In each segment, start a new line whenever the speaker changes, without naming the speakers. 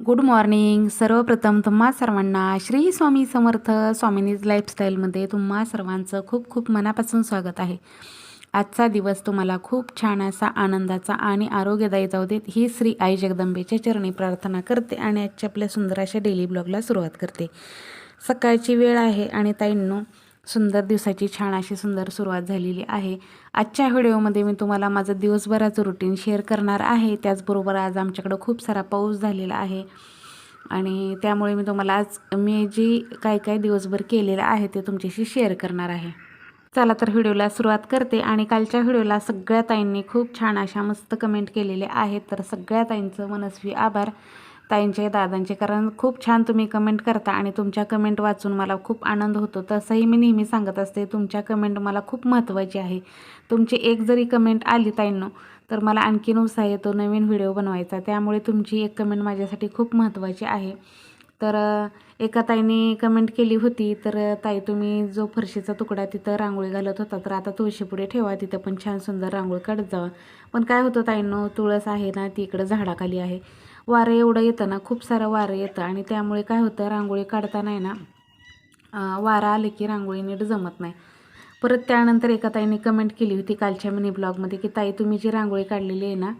Good morning सर्वप्रथम तुम्हा सर्वांना श्री स्वामी समर्थ स्वामिनीज लाईफस्टाईलमध्ये तुम्हा सर्वांचं खूप खूप मनापासून स्वागत आहे. आजचा दिवस तुम्हाला खूप छान असा आनंदाचा आणि आरोग्यदायी जाऊ देत ही श्री आई जगदंबेच्या चरणी प्रार्थना करते आणि आजच्या आपल्या सुंदर अशा डेली ब्लॉगला सुरुवात करते. सकाळची वेळ आहे आणि ताईंनो सुंदर दिवसाची छान अशी सुंदर सुरुवात झालेली आहे. आजच्या व्हिडिओमध्ये मी तुम्हाला माझं दिवसभराचं रुटीन शेअर करणार आहे. त्याचबरोबर आज आमच्याकडं खूप सारा पाऊस झालेला आहे. आणि त्यामुळे मी तुम्हाला आज मी जी काय काय दिवसभर केलेलं आहे ते तुमच्याशी शेअर करणार आहे. चला तर व्हिडिओला सुरुवात करते. आणि कालच्या व्हिडिओला सगळ्या ताईंनी खूप छान अशा मस्त कमेंट केलेले आहेत. तर सगळ्या ताईंचं मनस्वी आभार. ताईंचे दादांचे. कारण खूप छान तुम्ही कमेंट करता आणि तुमच्या कमेंट वाचून मला खूप आनंद होतो. तसंही मी नेहमी सांगत असते तुमच्या कमेंट मला खूप महत्त्वाची आहे. तुमची एक जरी कमेंट आली ताईंनो तर मला आणखीन उत्साह येतो नवीन व्हिडिओ बनवायचा. त्यामुळे तुमची एक कमेंट माझ्यासाठी खूप महत्त्वाची आहे. तर एका ताईने कमेंट केली होती तर ताई तुम्ही जो फरशीचा तुकडा तिथं रांगोळी घालत होता तर आता तुळशीपुढे ठेवा तिथं पण छान सुंदर रांगोळी काढत जावा. पण काय होतं ताईंनो तुळस आहे ना ती इकडं झाडाखाली आहे. वारं एवढं येतं ना खूप सारं वारं येतं. आणि त्यामुळे काय होतं रांगोळी काढताना आहे ना वारा आले की रांगोळी नीट जमत नाही. परत त्यानंतर एका ताईने कमेंट केली होती कालच्या मिनी ब्लॉगमध्ये की ताई तुम्ही जी रांगोळी काढलेली आहे ना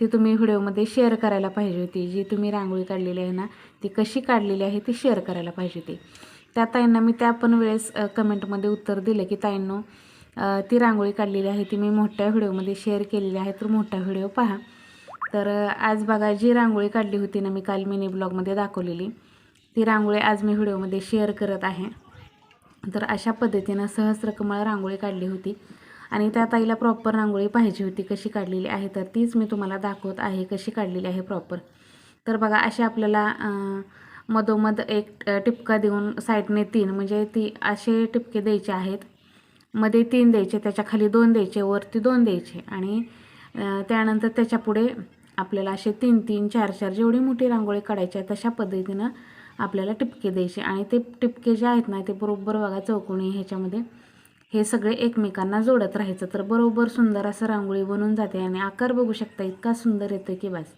ती तुम्ही व्हिडिओमध्ये शेअर करायला पाहिजे होती. जी तुम्ही रांगोळी काढलेली आहे ना ती कशी काढलेली आहे ती शेअर करायला पाहिजे होती. त्या ताईंना मी त्या पण वेळेस कमेंटमध्ये उत्तर दिलं की ताईंनो ती रांगोळी काढलेली आहे ती मी मोठ्या व्हिडिओमध्ये शेअर केलेली आहे तर मोठा व्हिडिओ पहा. तर आज बघा जी रांगोळी काढली होती ना मी काल मिनी ब्लॉगमध्ये दाखवलेली ती रांगोळी आज मी व्हिडिओमध्ये शेअर करत आहे. तर अशा पद्धतीनं सहस्रकमळ रांगोळी काढली होती आणि त्या ताईला प्रॉपर रांगोळी पाहिजे होती कशी काढलेली आहे तर तीच मी तुम्हाला दाखवत आहे कशी काढलेली आहे प्रॉपर तर बघा अशी आपल्याला मधोमध एक टिपका देऊन साईडने तीन म्हणजे ती असे टिपके द्यायचे आहेत. मध्ये तीन द्यायचे त्याच्याखाली दोन द्यायचे वरती दोन द्यायचे आणि त्यानंतर त्याच्यापुढे आपल्याला असे तीन तीन चार चार जेवढी मोठी रांगोळी काढायची आहे तशा पद्धतीनं आपल्याला टिपके द्यायचे. आणि ते टिपके जे आहेत ना ते बरोबर बघा चौकोनी ह्याच्यामध्ये. हे सगळे एकमेकांना जोडत राहायचं. तर बरोबर सुंदर असं रांगोळी बनून जाते आणि आकार बघू शकता इतका सुंदर येतो की बस.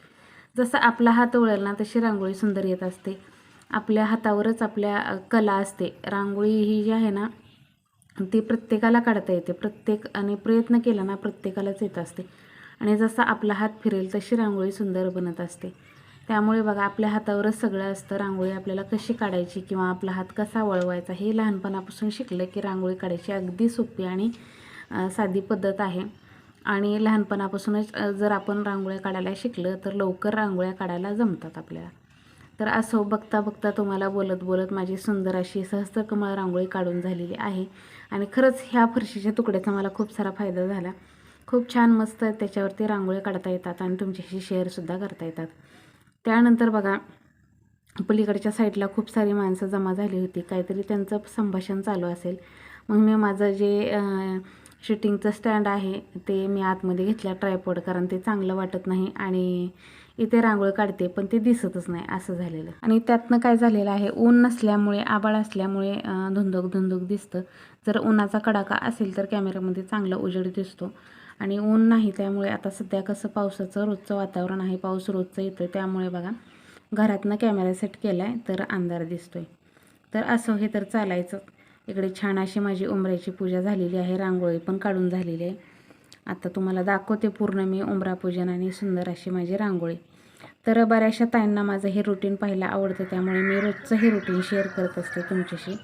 जसं आपला हात वळेल ना तशी रांगोळी सुंदर येत असते. आपल्या हातावरच आपल्या कला असते. रांगोळी ही जी आहे ना ती प्रत्येकाला काढता येते. प्रत्येक आणि प्रयत्न केला ना प्रत्येकालाच येत असते. आणि जसा आपला हात फिरेल तशी रांगोळी सुंदर बनत असते. त्यामुळे बघा आपल्या हातावरच सगळं असतं. रांगोळी आपल्याला कशी काढायची किंवा आपला हात कसा वळवायचा हे लहानपणापासून शिकलं की रांगोळी काढायची अगदी सोपी आणि साधी पद्धत आहे. आणि लहानपणापासूनच जर आपण रांगोळ्या काढायला शिकलं तर लवकर रांगोळ्या काढायला जमतात आपल्याला. तर असं बघता बघता तुम्हाला बोलत बोलत माझी सुंदर अशी सहस्त्रकमळ रांगोळी काढून झालेली आहे. आणि खरंच ह्या फरशीच्या तुकड्याचा मला खूप सारा फायदा झाला. खूप छान मस्त त्याच्यावरती रांगोळी काढता येतात आणि तुमच्याशी शेअरसुद्धा करता येतात. त्यानंतर बघा पलीकडच्या साईडला खूप सारी माणसं जमा झाली होती. काहीतरी त्यांचं संभाषण चालू असेल. मग मी माझं जे शूटिंगचं स्टँड आहे ते मी आतमध्ये घेतलं ट्रायपॉड कारण ते चांगलं वाटत नाही आणि इथे रांगोळी काढते पण ते दिसतच नाही असं झालेलं. आणि त्यातनं काय झालेलं आहे ऊन नसल्यामुळे आबाळ असल्यामुळे धुंदक धुंदक दिसतं. जर उन्हाचा कडाका असेल तर कॅमेऱ्यामध्ये चांगला उजेड दिसतो. आणि ऊन नाही त्यामुळे आता सध्या कसं पावसाचं रोजचं वातावरण आहे पाऊस रोजचं येतं त्यामुळे बघा घरातनं कॅमेरा सेट केला आहे तर अंधार दिसतोय. तर असं हे तर चालायचं. इकडे छान अशी माझी उंबऱ्याची पूजा झालेली आहे रांगोळी पण काढून झालेली आहे. आता तुम्हाला दाखवते पूर्ण मी उंबरा पूजन आणि सुंदर अशी माझी रांगोळी. तर बऱ्याचशा ताईंना माझं हे रुटीन पाहायला आवडतं त्यामुळे मी रोजचं हे रुटीन शेअर करत असते तुमच्याशी.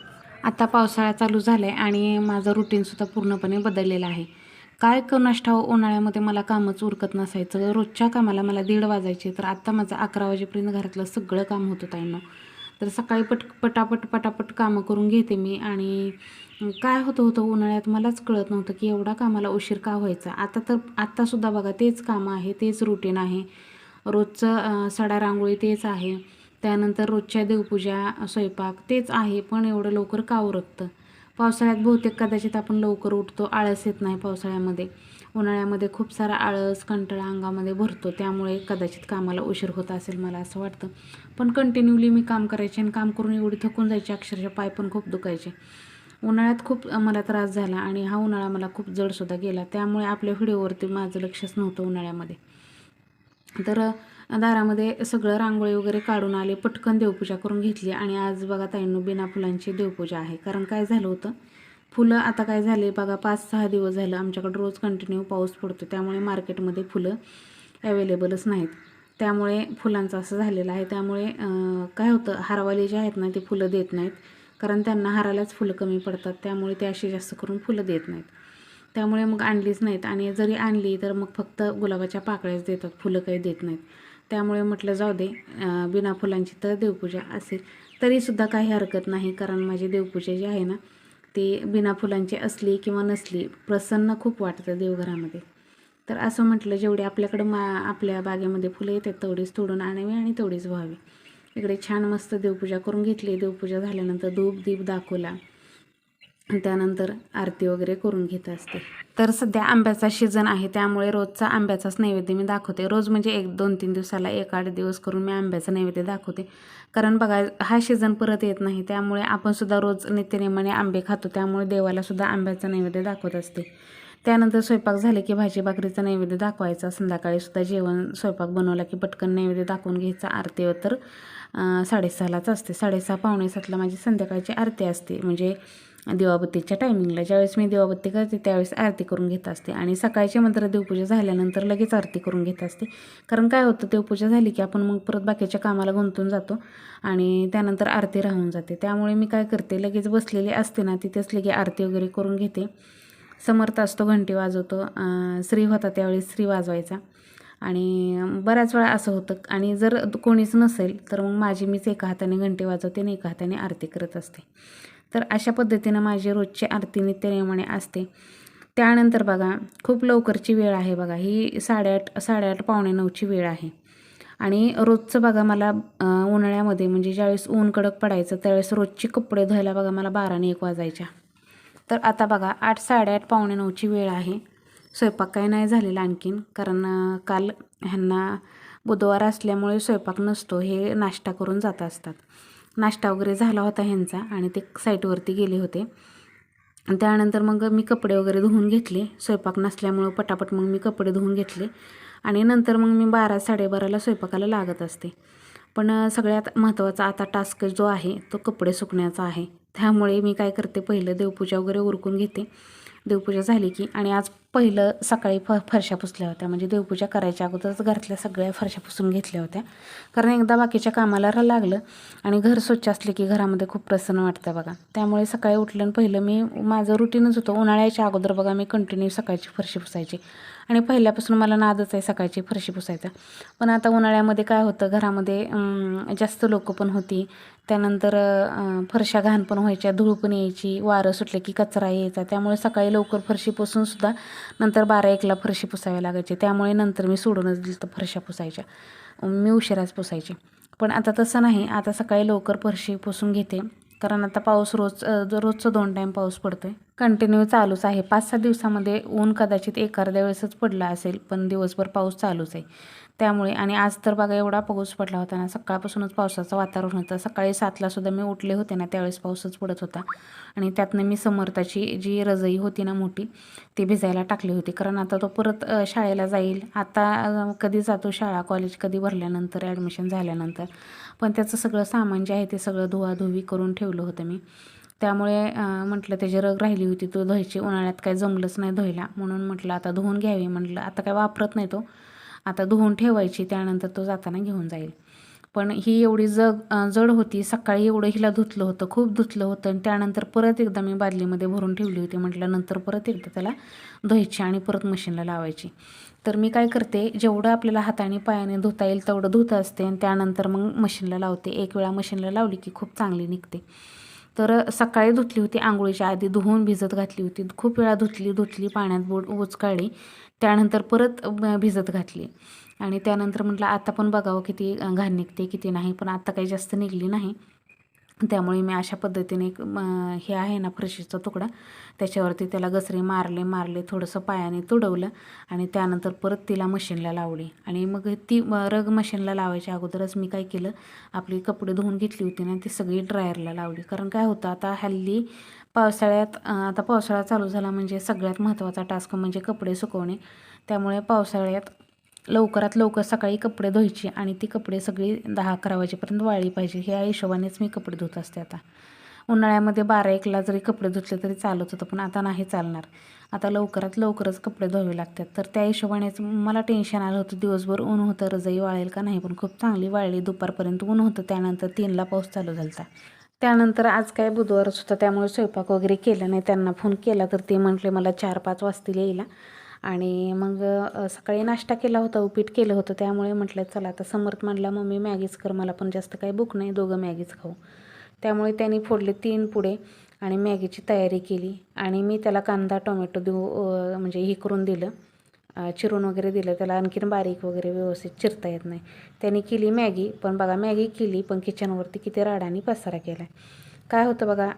आता पावसाळा चालू झाला आहे आणि माझं रुटीनसुद्धा पूर्णपणे बदललेलं आहे. काय नाष्टा ठाऊ उन्हाळ्यामध्ये मला कामच उरकत नसायचं. रोजच्या कामाला मला दीड वाजायचे. तर आत्ता माझं अकरा वाजेपर्यंत घरातलं सगळं काम होतं ताईनं. तर सकाळी पट पटापट पटापट कामं करून घेते मी. आणि काय होतं होतं उन्हाळ्यात मलाच कळत नव्हतं की एवढा कामाला उशीर का व्हायचा. आता तर आत्तासुद्धा बघा तेच कामं आहे तेच रुटीन आहे. रोजचं सडा रांगोळी तेच आहे. त्यानंतर रोजच्या देवपूजा स्वयंपाक तेच आहे. पण एवढं लवकर का उरकतं? पावसाळ्यात बहुतेक कदाचित आपण लवकर उठतो आळस येत नाही पावसाळ्यामध्ये. उन्हाळ्यामध्ये खूप सारा आळस कंटाळा अंगामध्ये भरतो त्यामुळे कदाचित कामाला उशीर होत असेल मला असं वाटतं. पण कंटिन्यूली मी काम करायचे आणि काम करून एवढी थकून जायचे अक्षरशः पाय पण खूप दुखायचे. उन्हाळ्यात खूप मला त्रास झाला आणि हा उन्हाळा मला खूप जडसुद्धा गेला. त्यामुळे आपल्या व्हिडिओवरती माझं लक्षच नव्हतं उन्हाळ्यामध्ये. तर दारामध्ये सगळं रांगोळी वगैरे काढून आले पटकन देवपूजा करून घेतली आणि आज बघा ताईंनो बिना फुलांची देवपूजा आहे. कारण काय झालं होतं? फुलं आता काय झाले? बघा पाच सहा दिवस झालं आमच्याकडे रोज कंटिन्यू पाऊस पडतो. त्यामुळे मार्केटमध्ये फुलं अवेलेबलच नाहीत. त्यामुळे फुलांचं असं झालेलं आहे. त्यामुळे काय होतं? हारवाले जे आहेत ना ते फुलं देत नाहीत. कारण त्यांना हारालाच फुलं कमी पडतात. त्यामुळे ते अशी जास्त करून फुलं देत नाहीत. त्यामुळे मग आणलीच नाहीत. आणि जरी आणली तर मग फक्त गुलाबाच्या पाकळ्याच देतात. फुलं काही देत नाहीत. त्यामुळे म्हटलं जाऊ दे बिना फुलांची तर देवपूजा असेल. तरीसुद्धा काही हरकत नाही कारण माझी देवपूजा जी आहे ना ती बिना फुलांची असली किंवा नसली प्रसन्न खूप वाटतं देवघरामध्ये. तर असं म्हटलं जेवढी आपल्याकडं मा आपल्या बागेमध्ये फुलं येतात तेवढीच तोडून आणावी आणि तेवढीच व्हावी. इकडे छान मस्त देवपूजा करून घेतली. देवपूजा झाल्यानंतर धूप दीप दाखवला. त्यानंतर आरती वगैरे करून घेत असते. तर सध्या आंब्याचा सीझन आहे त्यामुळे रोजचा आंब्याचाच नैवेद्य मी दाखवते. रोज म्हणजे एक दोन तीन दिवसाला एक आठ दिवस करून मी आंब्याचा नैवेद्य दाखवते. कारण बघा हा सीझन परत येत नाही त्यामुळे आपण सुद्धा रोज नित्यनेमाने आंबे खातो. त्यामुळे देवालासुद्धा आंब्याचा नैवेद्य दाखवत असते. त्यानंतर स्वयंपाक झाले की भाजी भाकरीचा नैवेद्य दाखवायचा. संध्याकाळी सुद्धा जेवण स्वयंपाक बनवला की पटकन नैवेद्य दाखवून घ्यायचा. आरतीवर तर साडेसहालाच असते. साडेसहा पावणे सातला माझी संध्याकाळची आरती असते. म्हणजे दिवाबत्तीच्या टायमिंगला ज्यावेळेस मी दिवाबत्ती करते त्यावेळेस आरती करून घेत असते. आणि सकाळची मंत्र देवपूजा झाल्यानंतर लगेच आरती करून घेत असते. कारण काय होतं देवपूजा झाली की आपण मग परत बाकीच्या कामाला गुंतून जातो आणि त्यानंतर आरती राहून जाते. त्यामुळे मी काय करते लगेच बसलेली असते ना तिथेच लगे आरती वगैरे करून घेते. समर्थ असतो घंटी वाजवतो. श्री होता त्यावेळी श्री वाजवायचा. आणि बऱ्याच वेळा असं होतं आणि जर कोणीच नसेल तर मग माझी मीच एका हाताने घंटी वाजवते आणि एका हाताने आरती करत असते. तर अशा पद्धतीनं माझी रोजची आरती नित्यनियमाने असते. त्यानंतर बघा खूप लवकरची वेळ आहे बघा. ही साडेआठ साडेआठ पावणे नऊची वेळ आहे. आणि रोजचं बघा मला उन्हाळ्यामध्ये म्हणजे ज्यावेळेस ऊन कडक पडायचं त्यावेळेस रोजचे कपडे धुवायला बघा मला बाराने एक वाजायच्या. तर आता बघा आठ साडेआठ पावणे नऊची वेळ आहे. स्वयंपाक काही नाही झालेला आणखीन कारण काल ह्यांना बुधवार असल्यामुळे स्वयंपाक नसतो हे नाश्ता करून जात असतात. नाश्ता वगैरे झाला होता ह्यांचा आणि ते साईटवरती गेले होते. त्यानंतर मग मी कपडे वगैरे धुवून घेतले. स्वयंपाक नसल्यामुळं पटापट मग मी कपडे धुवून घेतले. आणि नंतर मग मी बारा साडेबाराला स्वयंपाकाला लागत असते. पण सगळ्यात महत्त्वाचा आता टास्क जो आहे तो कपडे सुकण्याचा आहे. त्यामुळे मी काय करते पहिलं देवपूजा वगैरे उरकून घेते. देवपूजा झाली की आणि आज पहिलं सकाळी फ फरशा पुसल्या होत्या. म्हणजे देवपूजा करायच्या अगोदरच घरातल्या सगळ्या फरशा पुसून घेतल्या होत्या. कारण एकदा बाकीच्या कामाला लागलं आणि घर स्वच्छ असले की घरामध्ये खूप प्रसन्न वाटतं बघा. त्यामुळे सकाळी उठलं आणि पहिलं मी माझं रुटीनच होतं. उन्हाळ्याच्या अगोदर बघा मी कंटिन्यू सकाळची फरशी पुसायची. आणि पहिल्यापासून मला नादच आहे सकाळची फरशी पुसायचा. पण आता उन्हाळ्यामध्ये काय होतं घरामध्ये जास्त लोक पण होती. त्यानंतर फरशा घाण पण व्हायच्या धूळ पण यायची वारं सुटले की कचरा यायचा. त्यामुळे सकाळी लवकर फरशी पुसूनसुद्धा नंतर बारा एकला फरशी पुसावी लागायची त्यामुळे नंतर मी सोडूनच दिलं तर फरशा पुसायच्या. मी उशिराच पुसायची. पण आता तसं नाही. आता सकाळी लवकर फरशी पुसून घेते. कारण आता पाऊस रोज जो रोजचं दोन टाईम पाऊस पडतोय. कंटिन्यू चालूच आहे. पाच सहा दिवसामध्ये ऊन कदाचित एक अर्ध्या वेळेसच पडला असेल पण दिवसभर पाऊस चालूच आहे. त्यामुळे आणि आज तर बघा एवढा पाऊस पडला होता ना सकाळपासूनच पावसाचं वातावरण होतं. सकाळी सातला सुद्धा मी उठले होते ना त्यावेळेस पाऊसच पडत होता. आणि त्यातनं मी समर्थाची जी रजई होती ना मोठी ती भिजायला टाकली होती. कारण आता तो परत शाळेला जाईल. आता कधी जातो शाळा कॉलेज कधी भरल्यानंतर ॲडमिशन झाल्यानंतर. पण त्याचं सगळं सामान जे आहे ते सगळं धुवाधुवी करून ठेवलं होतं मी. त्यामुळे म्हटलं त्याची रग राहिली होती तो धुवायची उन्हाळ्यात काय जमलंच नाही धुवायला. म्हणून म्हटलं आता धुवून घ्यावी म्हटलं आता काय वापरत नाही तो. आता धुवून ठेवायची त्यानंतर तो जाताना घेऊन जाईल. पण ही एवढी जग जड होती. सकाळी एवढं हिला धुतलं होतं खूप धुतलं होतं. आणि त्यानंतर परत एकदा मी बादलीमध्ये भरून ठेवली होती. म्हटलं नंतर परत एकदा त्याला धुवायची आणि परत मशीनला लावायची. तर मी काय करते जेवढं आपल्याला हाताने पायाने धुता येईल तेवढं धुत असते आणि त्यानंतर मग मशीनला लावते. एक वेळा मशीनला लावली की खूप चांगली निघते. तर सकाळी धुतली होती आंघोळीच्या आधी धुवून भिजत घातली होती. खूप वेळा धुतली धुतली पाण्यात बोट उचकाळली त्यानंतर परत भिजत घातली. आणि त्यानंतर म्हटलं आता पण बघावं किती घाण निघते किती नाही पण आत्ता काही जास्त निघली नाही. त्यामुळे मी अशा पद्धतीने एक म, हे आहे ना फरशीचा तुकडा. त्याच्यावरती त्याला गसरे मारले मारले थोडंसं पायाने तुडवलं आणि त्यानंतर परत तिला मशीनला लावली. आणि मग ती रग मशीनला लावायच्या अगोदरच मी काय केलं आपली कपडे धुवून घेतली होती ना ती सगळी ड्रायरला लावली. कारण काय होतं आता हल्ली पावसाळ्यात आता पावसाळा चालू झाला म्हणजे सगळ्यात महत्त्वाचा टास्क म्हणजे कपडे सुकवणे. त्यामुळे पावसाळ्यात लवकरात लवकर सकाळी कपडे धुवायची आणि ती कपडे सगळी दहा अकरा वाजेपर्यंत वाळली पाहिजे. ह्या हिशोबानेच मी कपडे धुत असते आता. उन्हाळ्यामध्ये बारा एकला जरी कपडे धुतले तरी चालत होतं पण आता नाही चालणार. आता लवकरात लवकरच कपडे धुवावे लागतात. तर त्या हिशोबानेच मला टेन्शन आलं होतं दिवसभर ऊन होतं रजई वाळेल का नाही पण खूप चांगली वाळली. दुपारपर्यंत ऊन होतं त्यानंतर तीनला पाऊस चालू झाला होता त्यानंतर आज काय बुधवारच होता त्यामुळे स्वयंपाक वगैरे केला नाही. त्यांना फोन केला तर ते म्हटले मला चार पाच वाजतील यायला. आणि मग सकाळी नाश्ता केला होता उपीट केलं होतं त्यामुळे म्हटलं चला आता समर्थ म्हणला मम्मी मॅगीच कर मला पण जास्त काही भूक नाही दोघं मॅगीच खाऊ. त्यामुळे त्यांनी फोडले तीन पुडे आणि मॅगीची तयारी केली आणि मी त्याला कांदा टोमॅटो देऊ म्हणजे हे करून दिलं. चिरून वगैरे दिलं त्याला आणखीन बारीक वगैरे व्यवस्थित चिरता येत नाही. त्यांनी केली मॅगी पण बघा मॅगी केली पण किचनवरती किती राडाने पसारा केला काय होतं बघा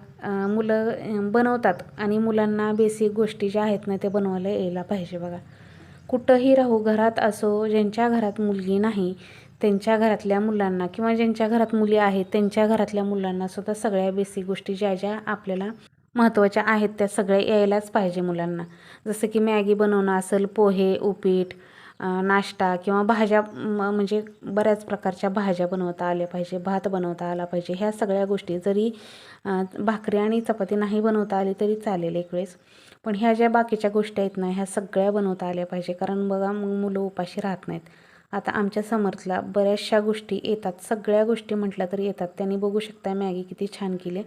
मुलं बनवतात आणि मुलांना बेसिक गोष्टी ज्या आहेत ना ते बनवायला यायला पाहिजे बघा. कुठंही राहू घरात असो ज्यांच्या घरात मुलगी नाही त्यांच्या घरातल्या मुलांना किंवा ज्यांच्या घरात मुली आहेत त्यांच्या घरातल्या मुलांना सुद्धा सगळ्या बेसिक गोष्टी ज्या ज्या आपल्याला महत्त्वाच्या आहेत त्या सगळ्या यायलाच पाहिजे मुलांना. जसं की मॅगी बनवणं असेल पोहे उपीट नाश्ता किंवा भाज्या म्हणजे बऱ्याच प्रकारच्या भाज्या बनवता आल्या पाहिजे भात बनवता आला पाहिजे ह्या सगळ्या गोष्टी जरी भाकरी आणि चपाती नाही बनवता आली तरी चालेल एक वेळेस. पण ह्या ज्या बाकीच्या गोष्टी आहेत ना ह्या सगळ्या बनवता आल्या पाहिजे. कारण बघा मग मुलं उपाशी राहत नाहीत. आता आमच्या समर्थला बऱ्याचशा गोष्टी येतात. सगळ्या गोष्टी म्हटल्या तरी येतात. त्यांनी बघू शकता मॅगी किती छान केली.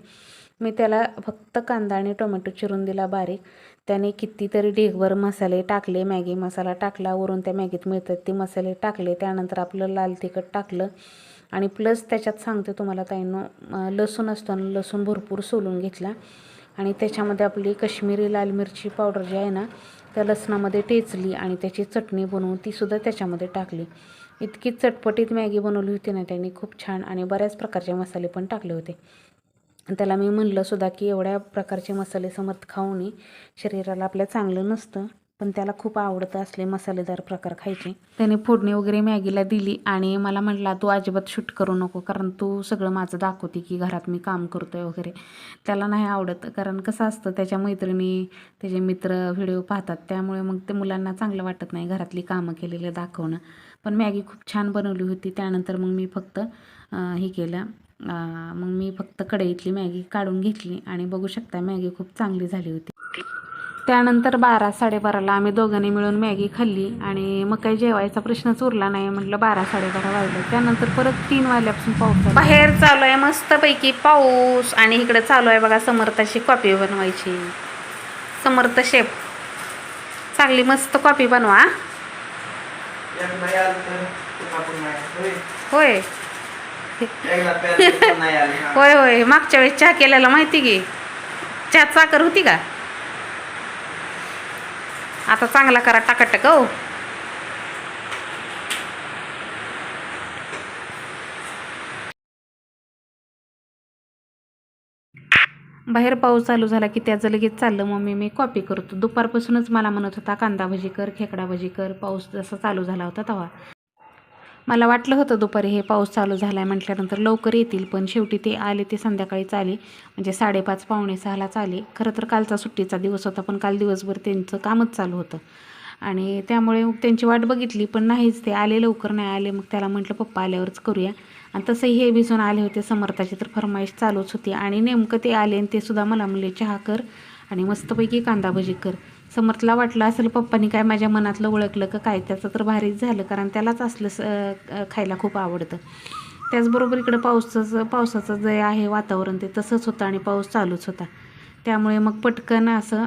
मी त्याला फक्त कांदा आणि टोमॅटो चिरून दिला बारीक. त्याने कितीतरी ढेगभर मसाले टाकले. मॅगी मसाला टाकला वरून त्या मॅगीत मिळतात ते मसाले टाकले. त्यानंतर आपलं लाल तिखट टाकलं. आणि प्लस त्याच्यात सांगते तुम्हाला ताईंनो लसूण असतो ना लसूण भरपूर सोलून घेतला. आणि त्याच्यामध्ये आपली कश्मीरी लाल मिरची पावडर जी आहे ना त्या लसणामध्ये टेचली आणि त्याची चटणी बनवून तीसुद्धा त्याच्यामध्ये टाकली. इतकी चटपटीत मॅगी बनवली होती ना त्यांनी खूप छान आणि बऱ्याच प्रकारचे मसाले पण टाकले होते. त्याला मी म्हणलं सुद्धा की एवढ्या प्रकारचे मसाले समर्थ खाऊ शरीराला आपल्या चांगलं नसतं. पण त्याला खूप आवडत असले मसालेदार प्रकार खायचे. त्याने फोडणी वगैरे मॅगीला दिली आणि मला म्हटला तू अजिबात शूट करू नको कारण तू सगळं माझं दाखवते की घरात मी काम करतोय वगैरे. त्याला नाही आवडत कारण कसं असतं त्याच्या मैत्रिणी त्याचे मित्र व्हिडिओ पाहतात त्यामुळे मग ते मुलांना चांगलं वाटत नाही घरातली कामं केलेलं दाखवणं. पण मॅगी खूप छान बनवली होती त्यानंतर मग मी फक्त हे केलं मग मी फक्त कढईतली मॅगी काढून घेतली आणि बघू शकता मॅगी खूप चांगली झाली होती. त्यानंतर बारा साडेबाराला आम्ही दोघांनी मिळून मॅगी खाल्ली आणि मग काही जेवायचा प्रश्नच उरला नाही म्हटलं बारा साडेबारा वाजले. त्यानंतर परत तीन वाजल्यापासून पाऊस. बाहेर चालू आहे मस्तपैकी पाऊस आणि इकडे चालू आहे बघा समर्थाची कॉफी बनवायची. समर्थ शेप चांगली मस्त कॉफी बनवा. होय.
होय.
होय होय. मागच्या वेळेस चहा केलेला माहिती की? चहात साखर होती का? आता चांगला करा टाकाटक हो. बाहेर पाऊस चालू झाला की त्याचं लगेच चाललं. मम्मी मी कॉपी करतो. दुपारपासूनच मला म्हणत होता कांदा भजी कर खेकडा भजी कर. पाऊस जसा चालू झाला होता तेव्हा मला वाटलं होतं दुपारी हे पाऊस चालू झाला आहे म्हटल्यानंतर लवकर येतील पण शेवटी ते आले ते संध्याकाळीच आले. म्हणजे साडेपाच पावणे सहालाच आले. खरं तर कालचा सुट्टीचा दिवस होता पण काल दिवसभर त्यांचं कामच चालू होतं. आणि त्यामुळे मग त्यांची वाट बघितली पण नाहीच ते आले लवकर नाही आले मग त्याला म्हटलं पप्पा आल्यावरच करूया. आणि तसंही हे भिजून आले होते समर्थाची तर फरमाईश चालूच होती. आणि नेमकं ते आले आणि ते सुद्धा मला म्हणले चहा कर आणि मस्तपैकी कांदा भजी कर. समर्थला वाटलं असेल पप्पानी काय माझ्या मनातलं ओळखलं का काय त्याचं तर भारीच झालं कारण त्यालाच असलं स- खायला खूप आवडतं. त्याचबरोबर इकडं पावसाचं पावसाचं जे आहे वातावरण ते तसंच होतं आणि पाऊस चालूच होता. त्यामुळे मग पटकन असं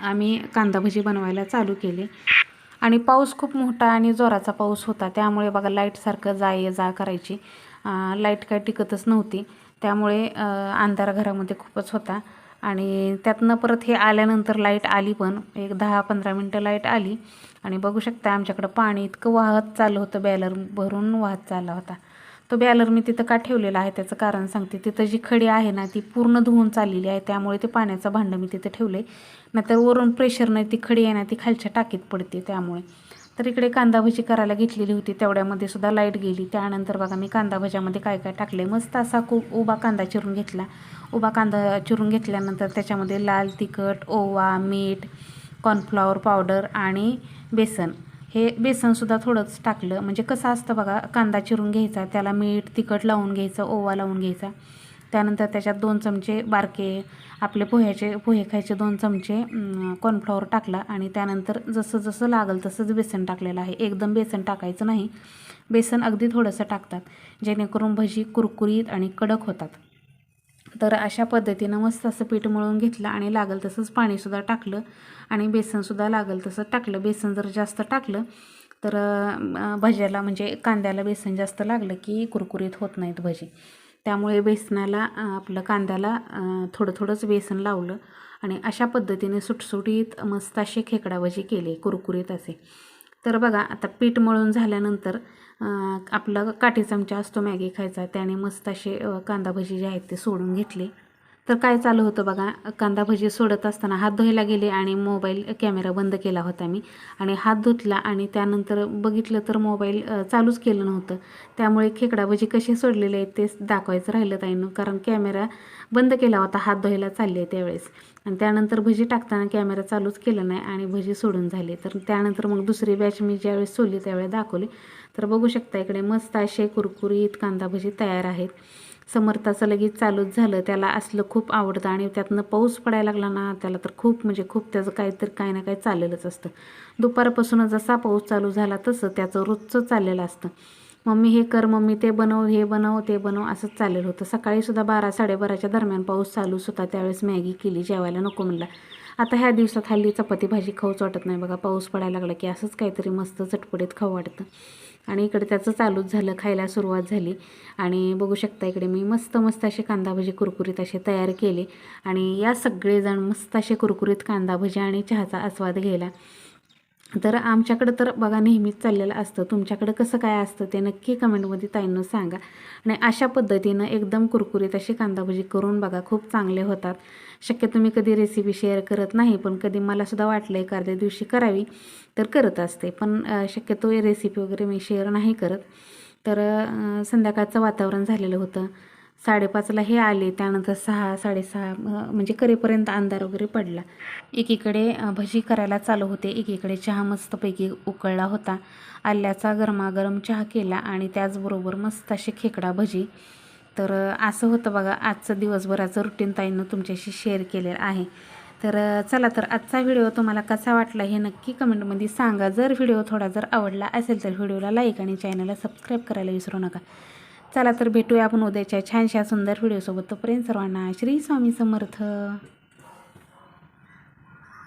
आम्ही कांदा भजी बनवायला चालू केले. आणि पाऊस खूप मोठा आणि जोराचा पाऊस होता त्यामुळे बघा लाईटसारखं जा ये जा करायची. लाइट काय टिकतच नव्हती. त्यामुळे अंधार घरामध्ये खूपच होता. आणि त्यातनं परत हे आल्यानंतर लाइट आली पण एक दहा पंधरा मिनटं लाइट आली. आणि बघू शकता आमच्याकडं पाणी इतकं वाहत चाललं होतं बॅलर भरून वाहत चालला होता. तो बॅलर मी तिथं का ठेवलेला आहे त्याचं कारण सांगते. तिथं जी खडी आहे ना ती पूर्ण धुवून चाललेली आहे. त्यामुळे ते पाण्याचं भांडं मी तिथं ठेवलं आहे नाहीतर वरून प्रेशरनं ती खडी आहे ना ती खालच्या टाकीत पडते त्यामुळे. तर इकडे कांदा भजी करायला घेतलेली होती. तेवढ्यामध्ये सुद्धा लाइट गेली. त्यानंतर बघा मी कांदा भज्यामध्ये काय काय टाकले मस्त असा खूप उभा कांदा चिरून घेतला. उभा कांदा चिरून घेतल्यानंतर त्याच्यामध्ये लाल तिखट ओवा मीठ कॉर्नफ्लॉवर पावडर आणि बेसन. हे बेसनसुद्धा थोडंच टाकलं. म्हणजे कसं असतं बघा कांदा चिरून घ्यायचा त्याला मीठ तिखट लावून घ्यायचं ओवा लावून घ्यायचा. त्यानंतर त्याच्यात दोन चमचे बारके आपले पोह्याचे पोहे खायचे दोन चमचे कॉर्नफ्लॉवर टाकला आणि त्यानंतर जसं जसं लागल तसंच बेसन टाकलेलं आहे. एकदम बेसन टाकायचं नाही. बेसन अगदी थोडंसं टाकतात जेणेकरून भजी कुरकुरीत आणि कडक होतात. तर अशा पद्धतीनं मस्त असं पीठ मळून घेतलं आणि लागल तसंच पाणीसुद्धा टाकलं आणि बेसनसुद्धा लागल तसं टाकलं. बेसन जर जास्त टाकलं तर भज्याला म्हणजे कांद्याला बेसन जास्त लागलं की कुरकुरीत होत नाहीत भजी. त्यामुळे बेसनाला आपलं कांद्याला थोडं थोडंच बेसन लावलं आणि अशा पद्धतीने सुटसुटीत मस्त असे खेकडा भजी केले कुरकुरीत असे. तर बघा आता पीठ मळून झाल्यानंतर आपला काठी चमचा असतो मॅगी खायचा त्याने मस्त असे कांदा भजी जे आहेत ते सोडून घेतले. तर काय चालू होतं बघा कांदा भजी सोडत असताना हात धुवायला गेले आणि मोबाईल कॅमेरा बंद केला होता मी. आणि हात धुतला आणि त्यानंतर बघितलं तर मोबाईल चालूच केलं नव्हतं. त्यामुळे खेकडा भजी कसे सोडलेले आहेत तेच दाखवायचं राहिलं ताईनं कारण कॅमेरा बंद केला होता हात धुवायला चालले त्यावेळेस. आणि त्यानंतर भजी टाकताना कॅमेरा चालूच केला नाही आणि भजी सोडून झाली. तर त्यानंतर मग दुसरी बॅच मी ज्यावेळेस सोडली त्यावेळेस दाखवली. तर बघू शकता इकडे मस्त असे कुरकुरीत कांदा भजी तयार आहेत. समर्थाचं लगेच चालूच झालं. त्याला असलं खूप आवडतं आणि त्यातनं पाऊस पडायला लागला ना त्याला तर खूप म्हणजे खूप त्याचं काहीतरी काही ना काही चाललेलंच असतं. दुपारपासून जसा पाऊस चालू झाला तसं त्याचं रोजचं चाललेलं असतं. मम्मी हे कर मम्मी ते बनव हे बनव ते बनव असंच चाललेलं होतं. सकाळीसुद्धा बारा साडेबाराच्या दरम्यान पाऊस चालूच होता. त्यावेळेस मॅगी केली जेवायला नको म्हणला. आता ह्या दिवसात हल्ली चपाती भाजी खाऊच वाटत नाही बघा. पाऊस पडायला लागला की असंच काहीतरी मस्त चटपटीत खाऊ वाटतं. आणि इकडे त्याचं चालूच झालं खायला सुरुवात झाली. आणि बघू शकता इकडे मी मस्त मस्त असे कांदा भजी कुरकुरीत असे तयार केले. आणि या सगळेजण मस्त असे कुरकुरीत कांदा भजी आणि चहाचा आस्वाद घ्यायला तर आमच्याकडं तर बघा नेहमीच चाललेलं असतं. तुमच्याकडं कसं काय असतं ते नक्की कमेंटमध्ये ताईंनं सांगा. आणि अशा पद्धतीनं एकदम कुरकुरीत अशी कांदा भजी करून बघा खूप चांगले होतात. शक्यतो मी कधी रेसिपी शेअर करत नाही पण कधी मलासुद्धा वाटलं एखाद्या दिवशी करावी तर करत असते. पण शक्यतो रेसिपी वगैरे मी शेअर नाही करत. तर संध्याकाळचं वातावरण झालेलं होतं. साडेपाचला हे आले त्यानंतर सहा साडेसहा म्हणजे करेपर्यंत अंधार वगैरे पडला. एकीकडे भजी करायला चालू होते एकीकडे चहा मस्तपैकी उकळला होता. आल्याचा गरमागरम चहा केला आणि त्याचबरोबर मस्त अशी खेकडा भजी. तर असं होतं बघा आजचं दिवसभराचं रुटीन ताईंनं तुमच्याशी शेअर केलेलं आहे. तर चला तर आजचा व्हिडिओ तुम्हाला कसा वाटला हे नक्की कमेंटमध्ये सांगा. जर व्हिडिओ थोडा जर आवडला असेल तर व्हिडिओला लाईक आणि चॅनलला सबस्क्राईब करायला विसरू नका. चला तर भेटूया आपण उद्याच्या छानशा सुंदर व्हिडिओसोबत तोपर्यंत सर्वांना श्री स्वामी समर्थ.